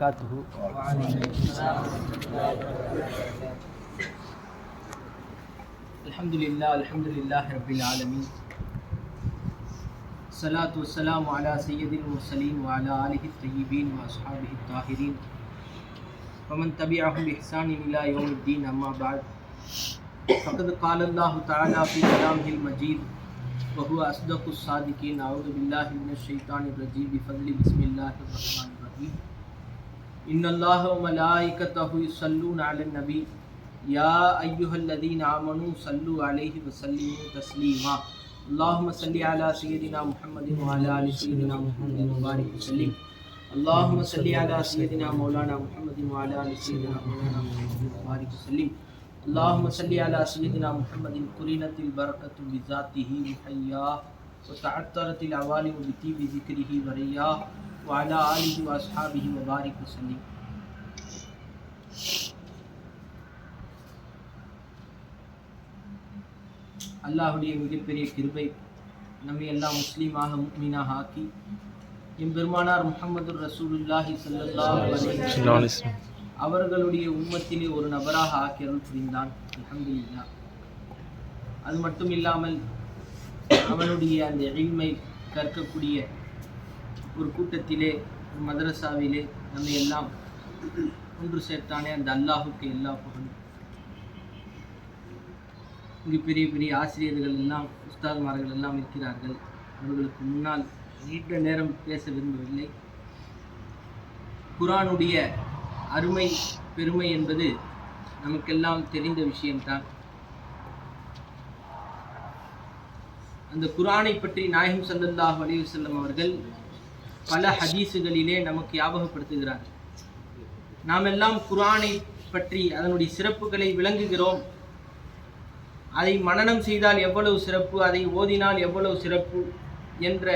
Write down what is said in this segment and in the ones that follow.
وبركاته. الحمد لله الحمد لله رب العالمين. الصلاة والسلام على سيد المرسلين وعلى آله الطيبين وأصحابه الطاهرين. ومن تبعهم بإحسان إلى يوم الدين أما بعد. فقد قال الله تعالى في كلامه المجيد وهو أصدق الصادقين. أعوذ بالله من الشيطان الرجيم. بفضل بسم الله الرحمن الرحيم. ان اللہ و ملائکتہ یصلون علی النبی یا ایہا الذین آمنوا صلو علیہ وسلم تسلیما اللہم صلی علی سیدنا محمد و علی علی سیدنا محمد وبارک وسلم. اللہم صلی علی سیدنا مولانا محمد و علی علی سیدنا مولانا محمد وبارک وسلم. اللہم صلی علی سیدنا محمد قرینت البرکت بذاتہ محیا وتعطرت العوالم بطیب ذکرہ وریاہ وعلى آله وأصحابه وبارك وسلم அல்லாஹுடைய மிகப்பெரிய கிருபை நம்மை எல்லாம் முஸ்லீமாக முக்மீனாக ஆக்கி எம்பெருமானார் முஹம்மது ரசூலுல்லாஹி ஸல்லல்லாஹு அலைஹி வஸல்லம் அவர்களுடைய உம்மத்திலே ஒரு நபராக ஆக்கி அருள் புரிந்தான் அல்ஹம்துலில்லாஹ் அது மட்டும் இல்லாமல் அவனுடைய அந்த எளிமை கற்கக்கூடிய ஒரு கூட்டத்திலே ஒரு மதரசாவிலே நம்ம எல்லாம் ஒன்று சேர்த்தானே அந்த அல்லாஹுக்கு எல்லா புகழும். இங்கு பெரிய பெரிய ஆசிரியர்கள் எல்லாம் உஸ்தாதுமார்கள் எல்லாம் இருக்கிறார்கள். அவர்களுக்கு முன்னால் நீண்ட நேரம் பேச விரும்பவில்லை. குரானுடைய அருமை பெருமை என்பது நமக்கெல்லாம் தெரிந்த விஷயம்தான். அந்த குரானை பற்றி நாயகம் ஸல்லல்லாஹு அலைஹி அவர்கள் பல ஹதீஸுகளிலே நமக்கு ஞாபகப்படுத்துகிறார். நாம் எல்லாம் குரானை பற்றி அதனுடைய சிறப்புகளை விளங்குகிறோம். அதை மனநம் செய்தால் எவ்வளவு சிறப்பு அதை ஓதினால் எவ்வளவு சிறப்பு என்ற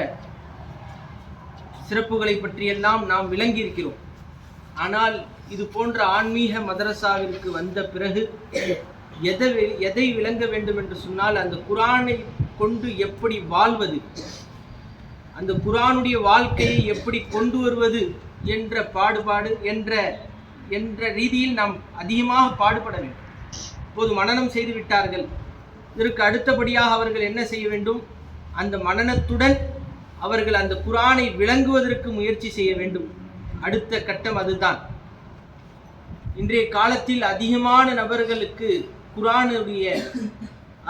சிறப்புகளை பற்றியெல்லாம் நாம் விளங்கியிருக்கிறோம். ஆனால் இது போன்ற ஆன்மீக மதரசாவிற்கு வந்த பிறகு எதை எதை விளங்க வேண்டும் என்று சொன்னால் அந்த குரானை கொண்டு எப்படி வாழ்வது? அந்த குரானுடைய வாழ்க்கையை எப்படி கொண்டு வருவது என்ற பாடுபாடு என்ற என்ற ரீதியில் நாம் அதிகமாக பாடுபட வேண்டும். இப்போது மனநம் செய்து விட்டார்கள். இதற்கு அடுத்தபடியாக அவர்கள் என்ன செய்ய வேண்டும்? அந்த மனனத்துடன் அவர்கள் அந்த குரானை விளங்குவதற்கு முயற்சி செய்ய வேண்டும். அடுத்த கட்டம் அதுதான். இன்றைய காலத்தில் அதிகமான நபர்களுக்கு குரானுடைய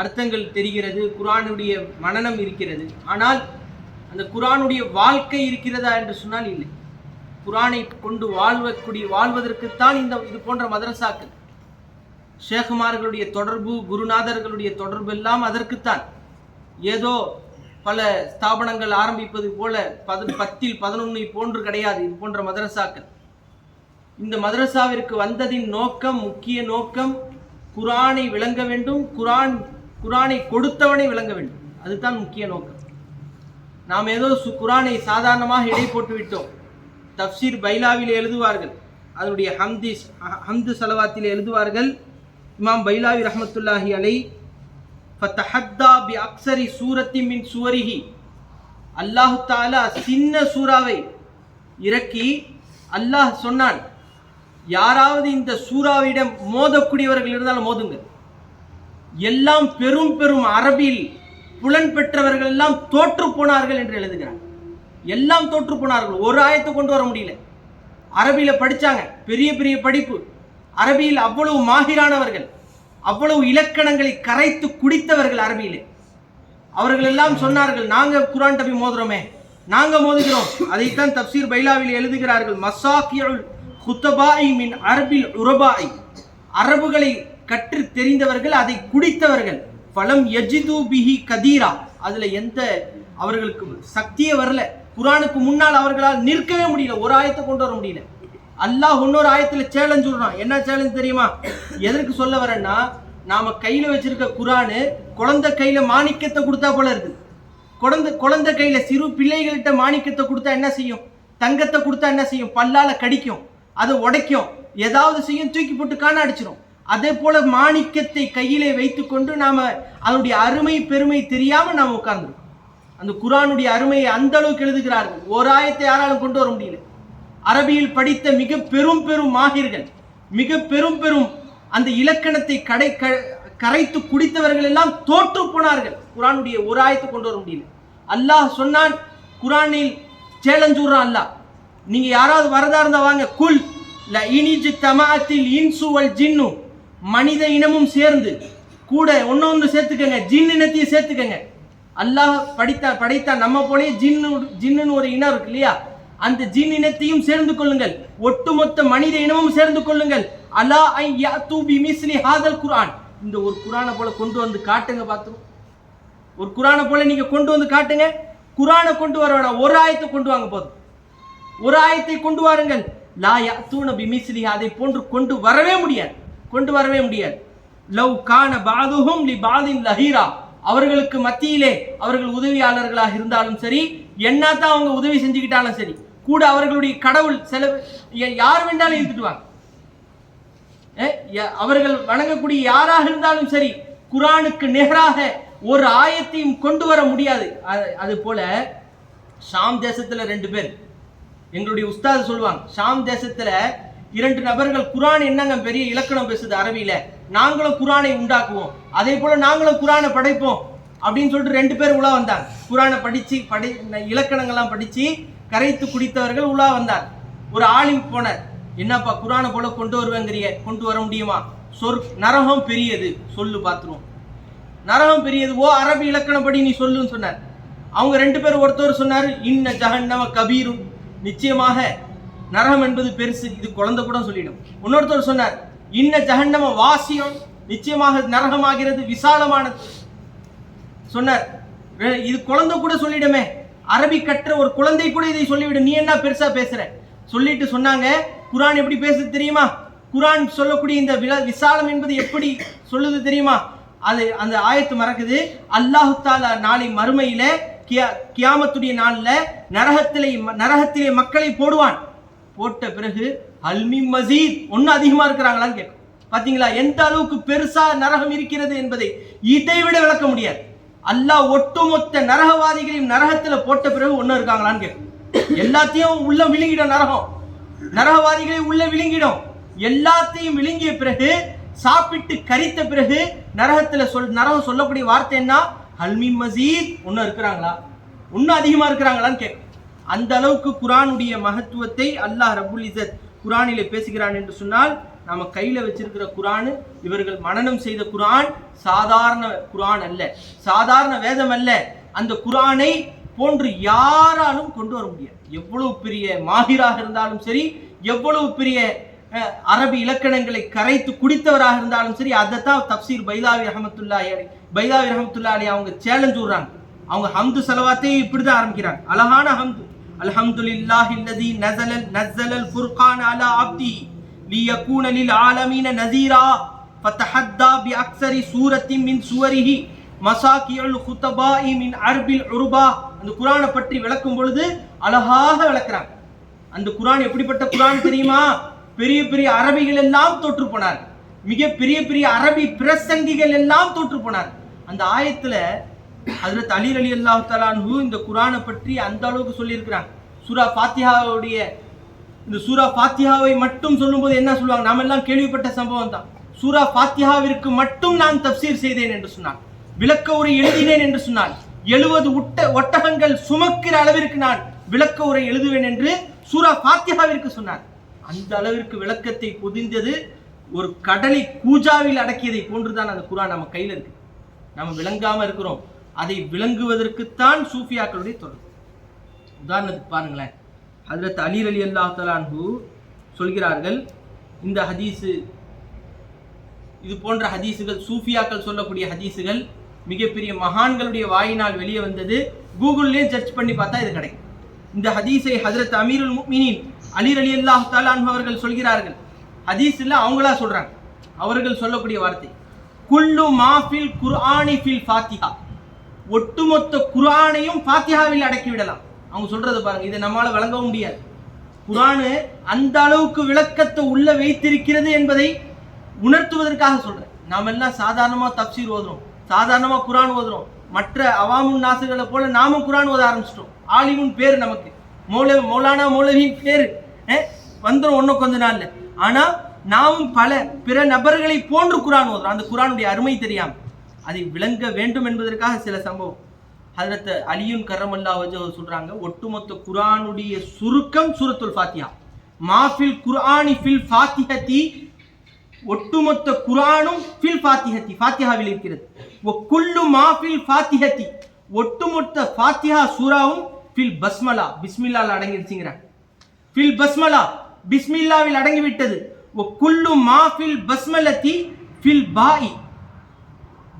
அர்த்தங்கள் தெரிகிறது குரானுடைய மனனம் இருக்கிறது. ஆனால் அந்த குரானுடைய வாழ்க்கை இருக்கிறதா என்று சொன்னால் இல்லை. குரானை கொண்டு வாழ்வக்கூடிய வாழ்வதற்குத்தான் இந்த இது போன்ற மதரசாக்கள். ஷேகுமார்களுடைய தொடர்பு குருநாதர்களுடைய தொடர்பு எல்லாம் அதற்குத்தான். ஏதோ பல ஸ்தாபனங்கள் ஆரம்பிப்பது போல பத பத்தில் பதினொன்று போன்று கிடையாது. இது போன்ற மதரசாக்கள். இந்த மதரசாவிற்கு வந்ததின் நோக்கம் முக்கிய நோக்கம் குரானை விளங்க வேண்டும். குரான் குரானை கொடுத்தவனை விளங்க வேண்டும். அதுதான் முக்கிய நோக்கம். நாம் ஏதோ சு குரானை சாதாரணமாக இடை போட்டு விட்டோம் தப்சீர் பைலாவில் எழுதுவார்கள். அதனுடைய ஹம்தி ஹம்து சலவாத்தில் எழுதுவார்கள். இமாம் பைலாவி ரஹமத்துல்லாஹி அலை ஃபத்தஹத்தா பி அக்ஸரி சூரத்தி மின் சுவரிஹி. அல்லாஹு தாலா சின்ன சூறாவை இறக்கி அல்லாஹ் சொன்னான் யாராவது இந்த சூறாவிடம் மோதக்கூடியவர்கள் இருந்தாலும் மோதுங்க எல்லாம் பெரும் பெரும் அரபில் புலன் பெற்றவர்கள் எல்லாம் தோற்று போனார்கள் என்று எழுதுகிறார். எல்லாம் தோற்று போனார்கள். ஒரு ஆயத்தை கொண்டு வர முடியல. அரபியில் படிச்சாங்க. பெரிய பெரிய படிப்பு. அரபியில் அவ்வளவு மாகிரானவர்கள். அவ்வளவு இலக்கணங்களை கரைத்து குடித்தவர்கள் அரபியிலே. அவர்கள் எல்லாம் சொன்னார்கள் நாங்கள் குரான் டபி மோதுறோமே. நாங்கள் மோதுகிறோம். அதைத்தான் தப்சீர் பைலாவில் எழுதுகிறார்கள். மசாக்கியுல் குத்தபாய் மின் அரபில் உரபாய் அரபுகளை கற்று தெரிந்தவர்கள் அதை குடித்தவர்கள். பலம் எஜிது பிஹி கதீரா. அதுல எந்த அவர்களுக்கு சக்தியே வரல. குரானுக்கு முன்னால் அவர்களால் நிற்கவே முடியல. ஒரு ஆயத்தை கொண்டு வர முடியல. அல்லாஹ் இன்னொரு ஆயத்துல சேலஞ்ச் விடுறான். என்ன சேலஞ்ச் தெரியுமா? எதற்கு சொல்ல வரேன்னா நாம கையில வச்சிருக்க குரானு குழந்தை கையில மாணிக்கத்தை கொடுத்தா போல இருக்கு. குழந்தை குழந்தை கையில சிறு பிள்ளைகள்கிட்ட மாணிக்கத்தை கொடுத்தா என்ன செய்யும்? தங்கத்தை கொடுத்தா என்ன செய்யும்? பல்லால கடிக்கும். அதை உடைக்கும். ஏதாவது செய்யும் தூக்கி போட்டு காண அடிச்சிடும் அதே போல மாணிக்கத்தை கையிலே வைத்துக்கொண்டு நாம அதனுடைய அருமை பெருமை தெரியாம நாம உட்கார்ந்துருக்கோம். அந்த குரானுடைய அருமையை அந்த அளவுக்கு எழுதுகிறார்கள். ஒரு ஆயத்தை யாராலும் கொண்டு வர முடியல. அரபியில் படித்த மிக பெரும் பெரும் மாகிர்கள் மிக பெரும் பெரும் அந்த இலக்கணத்தை கடை க- கரைத்து குடித்தவர்கள் எல்லாம் தோற்று போனார்கள். குரானுடைய ஒரு ஆயத்தை கொண்டு வர முடியல. அல்லாஹ் சொன்னான் குரானில் சேலஞ்ச் விடுறான் அல்லாஹ். நீங்க யாராவது வரதா இருந்தா வாங்க. குல் ல இனிஜு தமாத்தில் இன்சு வல் ஜின்னு. மனித இனமும் சேர்ந்து கூட ஒன்று ஒன்று சேர்த்துக்கங்க ஜின் இனத்தையும் சேர்த்துக்கங்க. அல்லாஹ் படித்தா படைத்தா நம்ம போலயே ஜின்னு ஜின்னுன்னு ஒரு இனம் இருக்கு இல்லையா? அந்த ஜின் இனத்தையும் சேர்ந்து கொள்ளுங்கள். ஒட்டுமொத்த மனித இனமும் சேர்ந்து கொள்ளுங்கள். அலா ஐ யாத்து பி மிஸ்லி ஹாதல் குரான் இந்த ஒரு குரானை போல கொண்டு வந்து காட்டுங்க பார்த்துரும் ஒரு குரானை போல நீங்கள் கொண்டு வந்து காட்டுங்க. குரானை கொண்டு வர வேணாம். ஒரு ஆயத்தை கொண்டு வாங்க போதும். ஒரு ஆயத்தை கொண்டு வாருங்கள். லா நபி பிமிஸ்லி அதை போன்று கொண்டு வரவே முடியாது. கொண்டு வரவே முடியாது. லவ் கான பாதுஹும் லி பாதின் லஹீரா. அவர்களுக்கு மத்தியிலே அவர்கள் உதவியாளர்களாக இருந்தாலும் சரி என்னத்தான் அவங்க உதவி செஞ்சுக்கிட்டாலும் சரி கூட அவர்களுடைய கடவுள் செலவு யார் வேண்டாலும் இருந்துட்டுவாங்க அவர்கள் வணங்கக்கூடிய யாராக இருந்தாலும் சரி குரானுக்கு நிகராக ஒரு ஆயத்தையும் கொண்டு வர முடியாது. அது- அது போல ஷாம் தேசத்துல ரெண்டு பேர். எங்களுடைய உஸ்தாது சொல்லுவாங்க ஷாம் தேசத்துல இரண்டு நபர்கள் குரான் என்னங்க பெரிய இலக்கணம் பேசுது அரபியில? நாங்களும் குரானை உண்டாக்குவோம். அதே போல நாங்களும் குரானை படைப்போம். அப்படின்னு சொல்லிட்டு ரெண்டு பேர் உலா வந்தாங்க. குரானை படிச்சு படி இலக்கணங்கள்லாம் படிச்சு கரைத்து குடித்தவர்கள் உலா வந்தார் ஒரு ஆலிம் போனார். என்னப்பா குரானை போல கொண்டு வருவேங்கிறிய கொண்டு வர முடியுமா? சொற் நரகம் பெரியது. சொல்லு பார்த்துருவோம் நரகம் பெரியது. ஓ அரபி இலக்கணப்படி நீ சொல்லுன்னு சொன்னார். அவங்க ரெண்டு பேர் ஒருத்தர் சொன்னார் இன்ன ஜஹன்னம கபீரும் நிச்சயமாக நரகம் என்பது பெருசு இது குழந்தை கூட சொல்லிடும். இன்னொருத்தர் சொன்னார் இன்ன ஜஹன்னம வாசியம் நிச்சயமாக நரகமாகிறது விசாலமானது. சொன்னார் இது குழந்தை கூட சொல்லிடுமே. அரபி கற்ற ஒரு குழந்தை கூட இதை சொல்லிவிடும் நீ என்ன பெருசா பேசுற? சொல்லிட்டு சொன்னாங்க குரான் எப்படி பேசுது தெரியுமா? குரான் சொல்லக்கூடிய இந்த வில- விசாலம் என்பது எப்படி சொல்லுது தெரியுமா? அது அந்த ஆயத்து மறக்குது. அல்லாஹு தாலா நாளை மறுமையில கியா- கியாமத்துடைய நாளில் நரகத்திலே நரகத்திலே மக்களை போடுவான். போட்ட பிறகு அல்மி மசீத் ஒன்னு அதிகமா இருக்கிறாங்களான்னு கேட்கும். பாத்தீங்களா? எந்த அளவுக்கு பெருசா நரகம் இருக்கிறது என்பதை இதை விட விளக்க முடியாது. அல்லாஹ் ஒட்டுமொத்த நரகவாதிகளையும் நரகத்துல போட்ட பிறகு ஒன்னு இருக்காங்களான்னு கேட்கும். எல்லாத்தையும் உள்ள விழுங்கிடும் நரகம். நரகவாதிகளை உள்ள விழுங்கிடும். எல்லாத்தையும் விழுங்கிய பிறகு சாப்பிட்டு கரித்த பிறகு நரகத்துல சொல் நரகம் சொல்லக்கூடிய வார்த்தை என்ன? ஹல்மி மசீத் ஒன்னு இருக்கிறாங்களா? இன்னும் அதிகமா இருக்கிறாங்களான்னு கேட்கும். அந்த அளவுக்கு குரானுடைய மகத்துவத்தை அல்லாஹ் ரபுல் இசத் குரானிலே பேசுகிறான் என்று சொன்னால் நம்ம கையில வச்சிருக்கிற குரான் இவர்கள் மனநம் செய்த குரான் சாதாரண குரான் அல்ல சாதாரண வேதம் அல்ல. அந்த குரானை போன்று யாராலும் கொண்டு வர முடியாது. எவ்வளவு பெரிய மாஹிராக இருந்தாலும் சரி எவ்வளவு பெரிய அரபி இலக்கணங்களை கரைத்து குடித்தவராக இருந்தாலும் சரி அதைத்தான் தப்சீர் பைதாவி ரஹமத்துல்லாஹி அலி பைதாவி ரஹமத்துல்லா அலி அவங்க சேலஞ்ச் விடுறாங்க. அவங்க ஹம்து இப்படி இப்படிதான் ஆரம்பிக்கிறாங்க. அழகான ஹம்து. الحمد لله الذي نزل نزل அலா على عبده ليكون ஆலமீன نذيرا فتحدى பி அக்ஸரி من மின் சுவரிஹி மசாக்கியுல் குத்தபாஇ மின் அர்பில் உருபா. அந்த குரானை பற்றி விளக்கும் பொழுது அழகாக விளக்குறாங்க. அந்த குரான் எப்படிப்பட்ட குரான் தெரியுமா? பெரிய பெரிய அரபிகள் எல்லாம் தோற்று போனார் மிக பெரிய பெரிய அரபி பிரசங்கிகள் எல்லாம் தோற்று போனார் அந்த ஆயத்துல அதில் தலீர் அலி அல்லாஹு தலான்ஹு இந்த குரானை பற்றி அந்த அளவுக்கு சொல்லியிருக்கிறாங்க. சூரா ஃபாத்தியாவுடைய இந்த சூரா ஃபாத்தியாவை மட்டும் சொல்லும்போது என்ன சொல்லுவாங்க? நாம எல்லாம் கேள்விப்பட்ட சம்பவம் தான். சூரா ஃபாத்தியாவிற்கு மட்டும் நான் தப்சீர் செய்தேன் என்று சொன்னான். விளக்க உரை எழுதினேன் என்று சொன்னான். எழுபது உட்ட ஒட்டகங்கள் சுமக்கிற அளவிற்கு நான் விளக்க உரை எழுதுவேன் என்று சூரா ஃபாத்தியாவிற்கு சொன்னார் அந்த அளவிற்கு விளக்கத்தை பொதிந்தது ஒரு கடலை கூஜாவில் அடக்கியதை போன்றுதான் அந்த குரான் நம்ம கையில் இருக்கு. நம்ம விளங்காம இருக்கிறோம். அதை விளங்குவதற்குத்தான் சூஃபியாக்களுடைய தொடர்பு உதாரணத்துக்கு பாருங்களேன். ஹதரத் அலீர் அலி அல்லாஹ் தலான்ஹு சொல்கிறார்கள் இந்த ஹதீஸு இது போன்ற ஹதீஸுகள் சூஃபியாக்கள் சொல்லக்கூடிய ஹதீஸுகள் மிகப்பெரிய மகான்களுடைய வாயினால் வெளியே வந்தது. கூகுள்லேயும் சர்ச் பண்ணி பார்த்தா இது கிடைக்கும். இந்த ஹதீஸை ஹசரத் அமீருல் முக்மினின் அலீர் அலி அல்லாஹ் தலான்ஹு அவர்கள் சொல்கிறார்கள். ஹதீஸ் இல்லை அவங்களா சொல்கிறாங்க அவர்கள் சொல்லக்கூடிய வார்த்தை குல்லு மாஃபில் குர்ஆனி ஃபில் ஃபாத்திஹா. ஒட்டுமொத்த குரானையும் பாத்தியாவில் அடக்கி விடலாம் அவங்க சொல்றது பாருங்க இதை நம்மால வழங்கவும் முடியாது. குரானு அந்த அளவுக்கு விளக்கத்தை உள்ள வைத்திருக்கிறது என்பதை உணர்த்துவதற்காக சொல்றேன். நாம எல்லாம் சாதாரணமா தப்சீர் ஓதுறோம் சாதாரணமா குரான் ஓதுறோம். மற்ற அவாமுன் நாசுகளை போல நாமும் குரான் ஓத ஆரம்பிச்சிட்டோம். ஆலிமுன் பேர் நமக்கு. மௌல மௌலானா மௌலவியின் பேர். வந்துடும் ஒன்றும் கொஞ்ச நாள்ல. ஆனா நாமும் பல பிற நபர்களை போன்று குரான் ஓதுறோம். அந்த குரானுடைய அருமை தெரியாமல் அதை விளங்க வேண்டும் என்பதற்காக சில சம்பவம். ஹதரத் அலியுன் கரமல்லா வச்சு சொல்றாங்க ஒட்டுமொத்த குரானுடைய சுருக்கம் சூரத்துல் ஃபாத்தியா மாஃபில் குர்ஆனி ஃபில் ஃபாத்திஹதி ஒட்டுமொத்த குரானும் ஃபில் ஃபாத்திஹத்தி ஃபாத்திஹாவில் இருக்கிறது. ஒ குல்லு மாஃபில் ஃபாத்திஹத்தி ஒட்டுமொத்த ஃபாத்திஹா சூராவும் ஃபில் பஸ்மலா பிஸ்மில்லாவில் அடங்கிடுச்சுங்கிற ஃபில் பஸ்மலா பிஸ்மில்லாவில் அடங்கிவிட்டது. ஒ குல்லு மாஃபில் பஸ்மலத்தி ஃபில் பாயி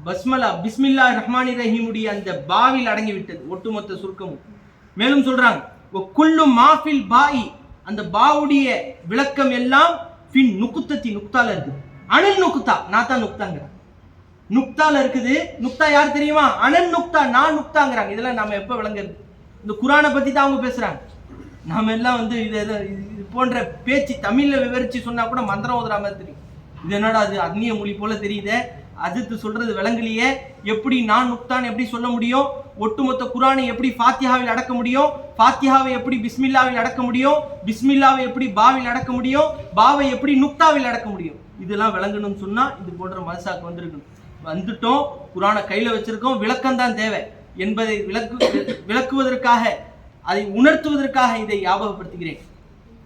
பஸ்மலா பிஸ்மில்லா ரஹ்மானி ரஹீமுடைய அந்த பாவில் அடங்கிவிட்டது ஒட்டுமொத்த சுருக்கமும். மேலும் சொல்றாங்க குள்ளு மாஃபில் பாய். அந்த பாவுடைய விளக்கம் எல்லாம் ஃபின் நுக்குத்தத்தி நுக்தால இருக்குது. அனல் நுக்தா நான் தான் நுக்தாங்கிறேன். நுக்தால இருக்குது நுக்தா யார் தெரியுமா? அனல் நுக்தா நான் நுக்தாங்கிறாங்க. இதெல்லாம் நாம எப்ப விளங்குறது? இந்த குரானை பத்தி தான் அவங்க பேசுறாங்க. நாம எல்லாம் வந்து இது இது போன்ற பேச்சு தமிழ்ல விவரிச்சு சொன்னா கூட மந்திரம் ஓதுற மாதிரி தெரியும். இது என்னடா அது அந்நிய மொழி போல தெரியுதே. அதுக்கு சொல்றது விளங்கலையே? எப்படி நான் முக்தான் எப்படி சொல்ல முடியும்? ஒட்டுமொத்த குரானை எப்படி ஃபாத்தியாவில் அடக்க முடியும்? ஃபாத்தியாவை எப்படி பிஸ்மில்லாவில் அடக்க முடியும்? பிஸ்மில்லாவை எப்படி பாவில் அடக்க முடியும்? பாவை எப்படி நுக்தாவில் அடக்க முடியும்? இதெல்லாம் விளங்கணும்னு சொன்னா இது போன்ற மனசாக்கு வந்திருக்கணும். வந்துட்டோம். குரானை கையில வச்சிருக்கோம். விளக்கம் தான் தேவை. என்பதை விளக்கு விளக்குவதற்காக அதை உணர்த்துவதற்காக இதை ஞாபகப்படுத்துகிறேன்.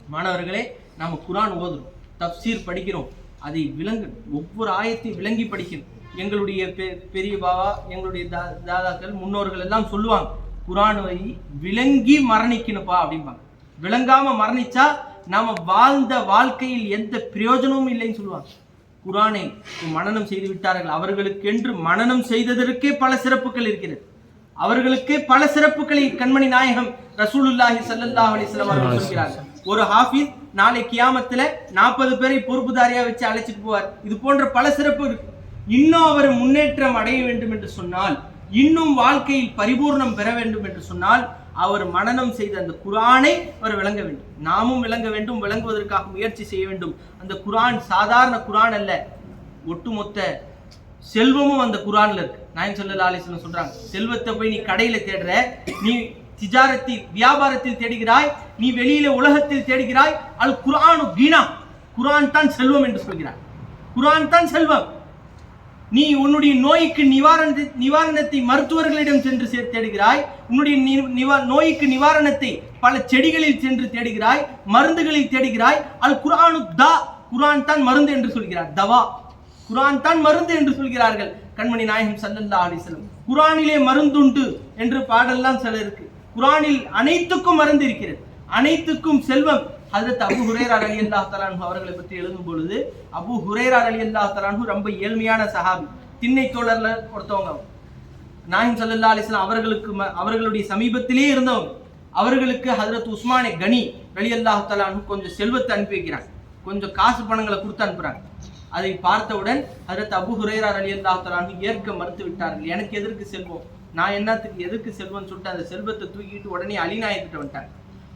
மாணவர்களே நாம குரான் ஓதுறோம். தப்சீர் படிக்கிறோம். அதை விளங்கு ஒவ்வொரு ஆயத்தையும் விளங்கி படிக்கணும் எங்களுடைய பெ- பெரிய பாவா எங்களுடைய தா- தாதாக்கள் முன்னோர்கள் எல்லாம் சொல்லுவாங்க குரானை விளங்கி மரணிக்கணுப்பா அப்படிம்பாங்க. விளங்காம மரணிச்சா நாம வாழ்ந்த வாழ்க்கையில் எந்த பிரயோஜனமும் இல்லைன்னு சொல்லுவாங்க. குரானை மனநம் செய்து விட்டார்கள். அவர்களுக்கென்று மனநம் செய்ததற்கே பல சிறப்புகள் இருக்கிறது. அவர்களுக்கே பல சிறப்புகளை கண்மணி நாயகம் ரசூலுல்லாஹி ஸல்லல்லாஹு அலிஸ்லாம் அவர்கள் சொல்கிறார்கள். ஒரு ஹாஃபிஸ் நாளை கியாமத்துல நாற்பது பேரை பொறுப்புதாரியாக வச்சு அழைச்சிட்டு போவார். இது போன்ற பல சிறப்பு இருக்கு இன்னும் அவர் முன்னேற்றம் அடைய வேண்டும் என்று சொன்னால் இன்னும் வாழ்க்கையில் பரிபூர்ணம் பெற வேண்டும் என்று சொன்னால் அவர் மனநம் செய்த அந்த குரானை அவர் விளங்க வேண்டும். நாமும் விளங்க வேண்டும் விளங்குவதற்காக முயற்சி செய்ய வேண்டும். அந்த குரான் சாதாரண குரான் அல்ல. ஒட்டுமொத்த செல்வமும் அந்த குரான்ல இருக்கு. நாயன் சொல்லா அலிஸ்லாம் சொல்றாங்க செல்வத்தை போய் நீ கடையில தேடுற நீ திஜாரத்தில் வியாபாரத்தில் தேடுகிறாய் நீ வெளியில உலகத்தில் தேடுகிறாய் அல் குரானு கீனா. குரான் தான் செல்வம் என்று சொல்கிறார். குரான் தான் செல்வம். நீ உன்னுடைய நோய்க்கு நிவாரண நிவாரணத்தை மருத்துவர்களிடம் சென்று சே- தேடுகிறாய். உன்னுடைய நிவா- நோய்க்கு நிவாரணத்தை பல செடிகளில் சென்று தேடுகிறாய் மருந்துகளில் தேடுகிறாய். அல் குரானு தா. குரான் தான் மருந்து என்று சொல்கிறார். தவா. குரான் தான் மருந்து என்று சொல்கிறார்கள். கண்மணி நாயகம் சல்லல்லா அலிசலம் குரானிலே மருந்துண்டு என்று பாடல்லாம் சில இருக்கு குரானில் அனைத்துக்கும் மருந்து இருக்கிறது அனைத்துக்கும் செல்வம். ஹஜரத் அபு ஹுரேரா அலி அல்லா தலான்ஹு அவர்களை பற்றி எழுதும் பொழுது அபு ஹுரேரா அலி அல்லா தலான்ஹு ரொம்ப ஏழ்மையான சஹாபி. திண்ணை தோழர்ல ஒருத்தவங்க அவங்க. சல்லா அலிஸ்லாம் அவர்களுக்கு ம- அவர்களுடைய சமீபத்திலேயே இருந்தவங்க. அவர்களுக்கு ஹதரத் உஸ்மானே கனி அலி அல்லாஹ் தலான்ஹு கொஞ்சம் செல்வத்தை அனுப்பி வைக்கிறாங்க கொஞ்சம் காசு பணங்களை கொடுத்து அனுப்புறாங்க. அதை பார்த்தவுடன் ஹதரத் அபு ஹுரேரா அலி அல்லா தலான்ஹு ஏற்க மறுத்து விட்டார்கள். எனக்கு எதற்கு செல்வம்? நான் என்னத்துக்கு எதுக்கு செல்வம் சொல்லிட்டு அந்த செல்வத்தை தூக்கிட்டு உடனே அலிநாயக்கிட்ட வந்துட்டாங்க.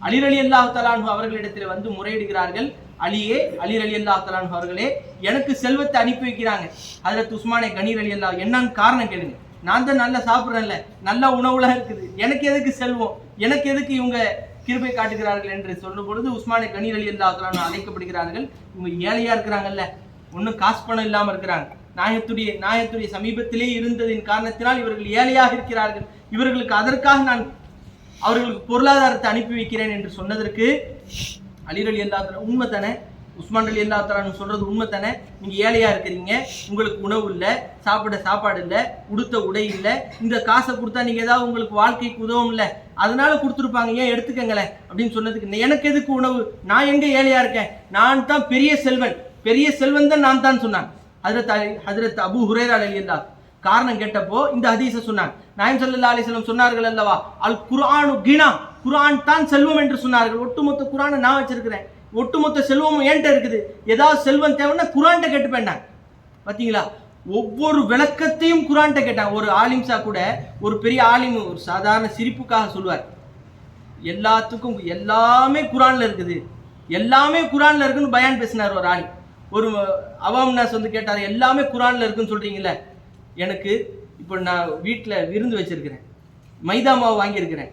அலிர் அலி அல்லாஹ் தலான்ஹு அவர்களிடத்தில் வந்து முறையிடுகிறார்கள். அலியே அலிர் அலி அல்லாஹ் தலான்ஹு அவர்களே எனக்கு செல்வத்தை அனுப்பி வைக்கிறாங்க. அதில் உஸ்மானே கனீர் அலி அல்லா என்னன்னு காரணம் கேளுங்க. நான் தான் நல்லா சாப்பிட்றேன்ல நல்லா உணவுலாம் இருக்குது. எனக்கு எதுக்கு செல்வம்? எனக்கு எதுக்கு இவங்க கிருபை காட்டுகிறார்கள் என்று சொல்லும் பொழுது உஸ்மானே கனீர் அலி அல்லாஹ் அழைக்கப்படுகிறார்கள். இவங்க ஏழையா இருக்கிறாங்கல்ல ஒன்றும் காசு பணம் இல்லாமல் இருக்கிறாங்க. நாயத்துடைய நாயத்துடைய சமீபத்திலே இருந்ததின் காரணத்தினால் இவர்கள் ஏழையாக இருக்கிறார்கள். இவர்களுக்கு அதற்காக நான் அவர்களுக்கு பொருளாதாரத்தை அனுப்பி வைக்கிறேன் என்று சொன்னதற்கு அலிர் அலி அல்லா உண்மை தானே உஸ்மான் அலி அல்லா தலான்னு சொல்றது உண்மை தானே நீங்க ஏழையா இருக்கிறீங்க உங்களுக்கு உணவு இல்லை சாப்பிட சாப்பாடு இல்லை உடுத்த உடை இல்லை இந்த காசை கொடுத்தா நீங்க ஏதாவது உங்களுக்கு வாழ்க்கைக்கு உதவும் இல்லை அதனால கொடுத்துருப்பாங்க. ஏன் எடுத்துக்கங்களேன்? அப்படின்னு சொன்னதுக்கு எனக்கு எதுக்கு உணவு? நான் எங்க ஏழையா இருக்கேன்? நான் தான் பெரிய செல்வன். பெரிய செல்வன் தான் நான் தான் சொன்னான். ஹதரத் அலி ஹதரத் அபு ஹுரேரா அலி அல்லா காரணம் கேட்டப்போ இந்த ஹதீஸை சொன்னாங்க நாயம் சல்லா அலைஹி செல்வம் சொன்னார்கள் அல்லவா அல் குரானு கினா குரான் தான் செல்வம் என்று சொன்னார்கள். ஒட்டுமொத்த குரானை நான் வச்சிருக்கிறேன். ஒட்டுமொத்த செல்வமும் என்கிட்ட இருக்குது. ஏதாவது செல்வம் தேவைன்னா குர்ஆன்ட்ட கேட்டுப்பேன் நான். பார்த்தீங்களா ஒவ்வொரு விளக்கத்தையும் குரான்ட்ட கேட்டாங்க. ஒரு ஆலிம்ஸா கூட ஒரு பெரிய ஆலிம் ஒரு சாதாரண சிரிப்புக்காக சொல்லுவார். எல்லாத்துக்கும் எல்லாமே குரான்ல இருக்குது. எல்லாமே குரான்ல இருக்குன்னு பயான் பேசினார் ஒரு ஆலிம். ஒரு அவாம்னாஸ் வந்து கேட்டார் எல்லாமே குரானில் இருக்குன்னு சொல்கிறீங்களே எனக்கு இப்போ நான் வீட்டில் விருந்து வச்சிருக்கிறேன் மைதா மாவு வாங்கியிருக்கிறேன்.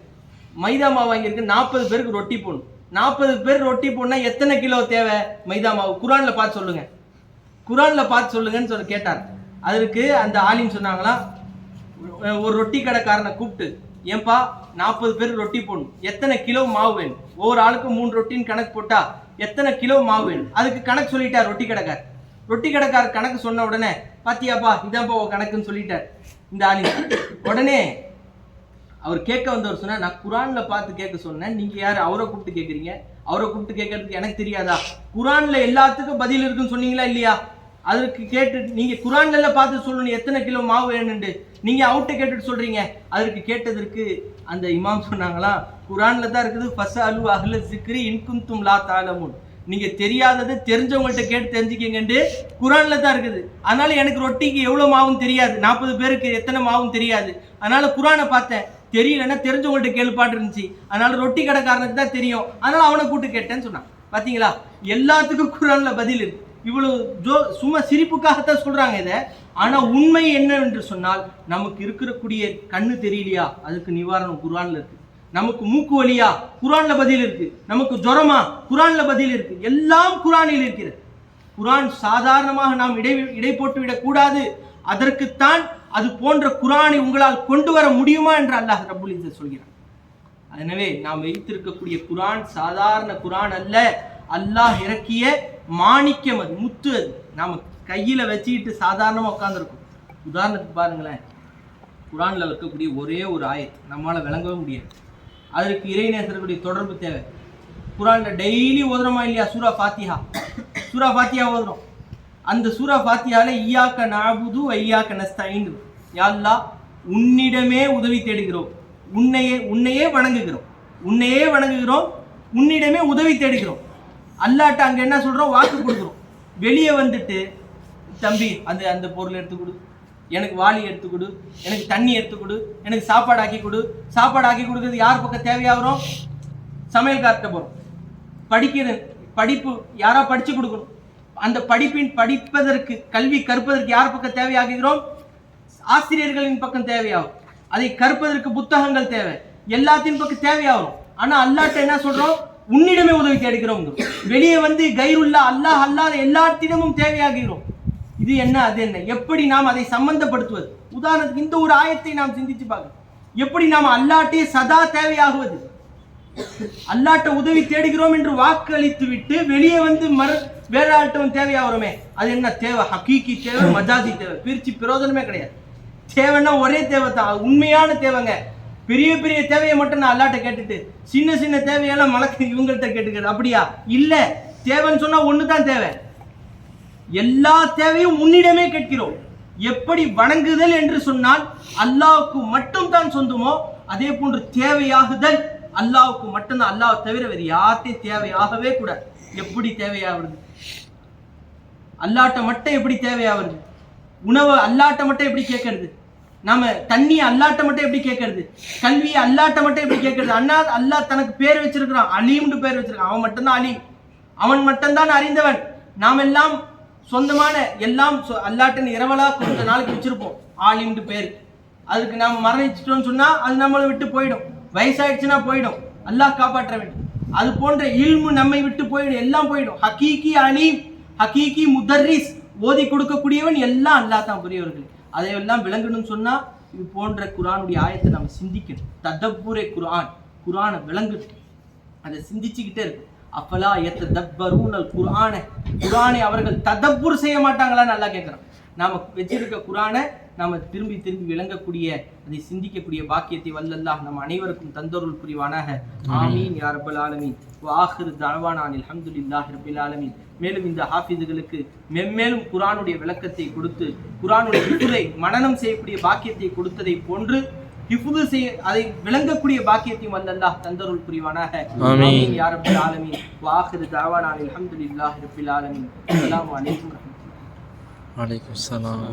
மைதா மாவு வாங்கியிருக்கேன் நாற்பது பேருக்கு ரொட்டி போடணும். நாற்பது பேர் ரொட்டி போடனா எத்தனை கிலோ தேவை மைதா மாவு? குரானில் பார்த்து சொல்லுங்கள் குரானில் பார்த்து சொல்லுங்கன்னு சொல்லி கேட்டார். அதற்கு அந்த ஆலிம் சொன்னாங்களாம் ஒரு ரொட்டி கடைக்காரனை கூப்பிட்டு ஏன்பா நாற்பது பேர் ரொட்டி போடணும். எத்தனை கிலோ மாவு வேணும்? ஒவ்வொரு ஆளுக்கும் மூணு ரொட்டின்னு கணக்கு போட்டால் எத்தனை கிலோ மாவு வேணும்? அதுக்கு கணக்கு சொல்லிட்டார் ரொட்டி கடைக்கார் ரொட்டி கடைக்கார் கணக்கு சொன்ன உடனே பாத்தியாப்பா இதான்ப்பா உன் கணக்குன்னு சொல்லிட்டார். இந்த ஆலிம் உடனே அவர் கேட்க வந்தவர் சொன்னார் நான் குரான்ல பார்த்து கேட்க சொன்னேன். நீங்க யார்? அவரை கூப்பிட்டு கேட்குறீங்க? அவரை கூப்பிட்டு கேட்கறதுக்கு எனக்கு தெரியாதா? குரான்ல எல்லாத்துக்கும் பதில் இருக்குன்னு சொன்னீங்களா இல்லையா? அதற்கு கேட்டு நீங்க குரான்ல பார்த்து சொல்லணும். எத்தனை கிலோ மாவு வேணும்னு நீங்க அவுட்டை கேட்டுட்டு சொல்றீங்க. அதற்கு கேட்டதற்கு அந்த இமாம் சொன்னாங்களா? குரான்ல தான் இருக்குது ஃபஸ் அலு அஹ்ல சிக்ரி இன்கும் தும் லா தாலமுன். நீங்க தெரியாதது தெரிஞ்சவங்கள்ட்ட கேட்டு தெரிஞ்சுக்கங்கண்டு குரான்ல தான் இருக்குது. அதனால எனக்கு ரொட்டிக்கு எவ்வளவு மாவும் தெரியாது. நாற்பது பேருக்கு எத்தனை மாவும் தெரியாது. அதனால குரானை பார்த்தேன். தெரியலன்னா தெரிஞ்சவங்கள்ட்ட கேள்விப்பாட்டு இருந்துச்சு. அதனால ரொட்டி கடைக்காரனுக்கு தான் தெரியும். அதனால அவனை கூட்டு கேட்டேன்னு சொன்னான். பாத்தீங்களா? எல்லாத்துக்கும் குரான்ல பதில் இருக்கு. இவ்வளவு ஜோ சும்மா சிரிப்புக்காகத்தான் சொல்றாங்க இதை. ஆனால் உண்மை என்னவென்று சொன்னால் நமக்கு இருக்கக்கூடிய கண்ணு தெரியலையா? அதுக்கு நிவாரணம் குரான்ல இருக்கு. நமக்கு மூக்கு வலியா? குரான்ல பதில் இருக்கு. நமக்கு ஜுரமா? குரான்ல பதில் இருக்கு. எல்லாம் குரானில் இருக்கிறது. குரான் சாதாரணமாக நாம் இடை இடை போட்டு விடக்கூடாது அதற்குத்தான் அது போன்ற குரானை உங்களால் கொண்டு வர முடியுமா என்று அல்லாஹ் ரபுல் இzzat சொல்கிறான். எனவே நாம் வைத்திருக்கக்கூடிய குரான் சாதாரண குரான் அல்ல. அல்லாஹ் இறக்கிய மாணிக்கம் அது முத்து அது. நமக்கு கையில் வச்சுக்கிட்டு சாதாரணமாக உட்காந்துருக்கும் உதாரணத்துக்கு பாருங்களேன். குரானில் இருக்கக்கூடிய ஒரே ஒரு ஆயத் நம்மளால் விளங்கவே முடியாது. அதற்கு இறைநேசர்களுடைய தொடர்பு தேவை. குரானில் டெய்லி ஓதுறோமா இல்லையா? சூரா ஃபாத்தியா சூரா ஃபாத்தியா ஓதுறோம். அந்த சூரா ஃபாத்தியாவில் ஈயாக்க நாபுது ஐயாக்க நஸ்தாயின். யாழ்லா உன்னிடமே உதவி தேடுகிறோம். உன்னையே உன்னையே வணங்குகிறோம். உன்னையே வணங்குகிறோம். உன்னிடமே உதவி தேடுகிறோம். அல்லாட்ட அங்கே என்ன சொல்கிறோம் வாக்கு கொடுக்குறோம். வெளியே வந்துட்டு தம்பி அந்த அந்த பொருள் எடுத்து கொடு. எனக்கு வாளி எடுத்து கொடு. எனக்கு தண்ணி எடுத்து கொடு. எனக்கு சாப்பாடு ஆக்கி கொடு. சாப்பாடு ஆக்கி கொடுக்கறது யார் பக்கம் தேவையாகிறோம்? சமையல்கார்ட்ட போகிறோம் படிக்கிற படிப்பு யாரா படித்து கொடுக்கணும். அந்த படிப்பின் படிப்பதற்கு கல்வி கற்பதற்கு யார் பக்கம் தேவையாகிறோம்? ஆசிரியர்களின் பக்கம் தேவையாகும். அதை கற்பதற்கு புத்தகங்கள் தேவை. எல்லாத்தின் பக்கம் தேவையாகும். ஆனால் அல்லாட்ட என்ன சொல்கிறோம் உன்னிடமே உதவி தேடுகிறோம். வெளியே வந்து கைருல்லா அல்லாஹ் அல்லாத எல்லாத்திடமும் தேவையாகிறோம். இது என்ன அது என்ன? எப்படி நாம் அதை சம்பந்தப்படுத்துவது? உதாரணத்துக்கு இந்த ஒரு ஆயத்தை நாம் சிந்திச்சு பார்க்கணும். எப்படி நாம் அல்லாட்டே சதா தேவையாகுவது? அல்லாட்ட உதவி தேடுகிறோம் என்று வாக்கு அளித்து விட்டு வெளியே வந்து மறு வேற ஆள்கிட்ட தேவையாகிறோமே. அது என்ன தேவை? ஹக்கீக்கி தேவை மஜாதி தேவை. பிரிச்சு பிரயோஜனமே கிடையாது. தேவைன்னா ஒரே தேவை தான் உண்மையான தேவைங்க. பெரிய பெரிய தேவையை மட்டும் நான் அல்லாட்ட கேட்டுட்டு சின்ன சின்ன தேவையெல்லாம் மலக்கு இவங்கள்ட்ட கேட்டுக்கிறது. அப்படியா? இல்லை. தேவைன்னு சொன்னால் ஒன்று தான் தேவை. எல்லா தேவையும் உன்னிடமே கேட்கிறோம். எப்படி வணங்குதல் என்று சொன்னால் அல்லாவுக்கு மட்டும் தான் சொந்தமோ அதே போன்று தேவையாகுதல் அல்லாவுக்கு மட்டும்தான். அல்லாஹ் தவிர வேறு யார்த்தையும் தேவையாகவே கூட எப்படி தேவையாகிறது? அல்லாட்ட மட்டும் எப்படி தேவையாகிறது? உணவு அல்லாட்ட மட்டும் எப்படி கேட்கறது? நாம தண்ணி அல்லாட்ட மட்டும் எப்படி கேட்கறது? கல்வி அல்லாட்ட மட்டும் எப்படி கேட்கறது? அண்ணா அல்லாஹ் தனக்கு பேர் வச்சிருக்கிறான். அலீம்னு பேர் வச்சிருக்கான் அவன் மட்டும்தான் அலீம். அவன் மட்டும்தான் அறிந்தவன். நாம் எல்லாம் சொந்தமான எல்லாம் சொ- அல்லாட்டின் இரவலா கொஞ்ச நாளைக்கு வச்சிருப்போம். ஆலிம்னு பேர். அதுக்கு நாம் மரணிச்சிட்டோம்னு சொன்னா அது நம்மளை விட்டு போயிடும். வயசாயிடுச்சுன்னா போயிடும். அல்லாஹ் காப்பாற்ற வேண்டும். அது போன்ற இல்மு நம்மை விட்டு போயிடும். எல்லாம் போயிடும். ஹக்கீக்கி அலீம் ஹக்கீக்கி முதர்ரிஸ் ஓதி கொடுக்கக்கூடியவன் எல்லாம் அல்லாஹ் தான் புரியவர்கள். அதையெல்லாம் விளங்கணும்னு சொன்னா இது போன்ற குரானுடைய ஆயத்தை நம்ம சிந்திக்கணும். தத்தப்புரே குரான் குரானை விளங்குது அதை சிந்திச்சுக்கிட்டே இருக்கு அப்பலா எத்த தப்பரூனல் குரானை குரானை அவர்கள் ததப்பூர் செய்ய மாட்டாங்களான்னு நல்லா கேட்குறோம் நாம வச்சிருக்க குரானை நாம திரும்பி திரும்பி விளங்கக்கூடிய அதை சிந்திக்கக்கூடிய பாக்கியத்தை வல்லல்லாஹ் நம் அனைவருக்கும் தந்தொருள் புரிவானாக. ஆமீன் யா ரப்பல் ஆலமீன். வாஹிர் தனவானான் அல்ஹம்துலில்லாஹி ரப்பில் ஆலமீன். மேலும் இந்த ஹாஃபிதுகளுக்கு மென்மேலும் குரானுடைய விளக்கத்தை கொடுத்து குரானுடைய ஹிஃபுதை மனனம் செய்யக்கூடிய பாக்கியத்தை கொடுத்ததை போன்று ஹிஃபுது செய்ய அதை விளங்கக்கூடிய பாக்கியத்தையும் வல்லல்லாஹ் தந்தருள் புரிவானாக. ஆமீன். யா ரப்பல் ஆலமீன். வாஹிர் தஅவானா அல்ஹம்துலில்லாஹி ரப்பில் ஆலமீன். அஸ்ஸலாமு அலைக்கும் வலைக்கம் சலாம்.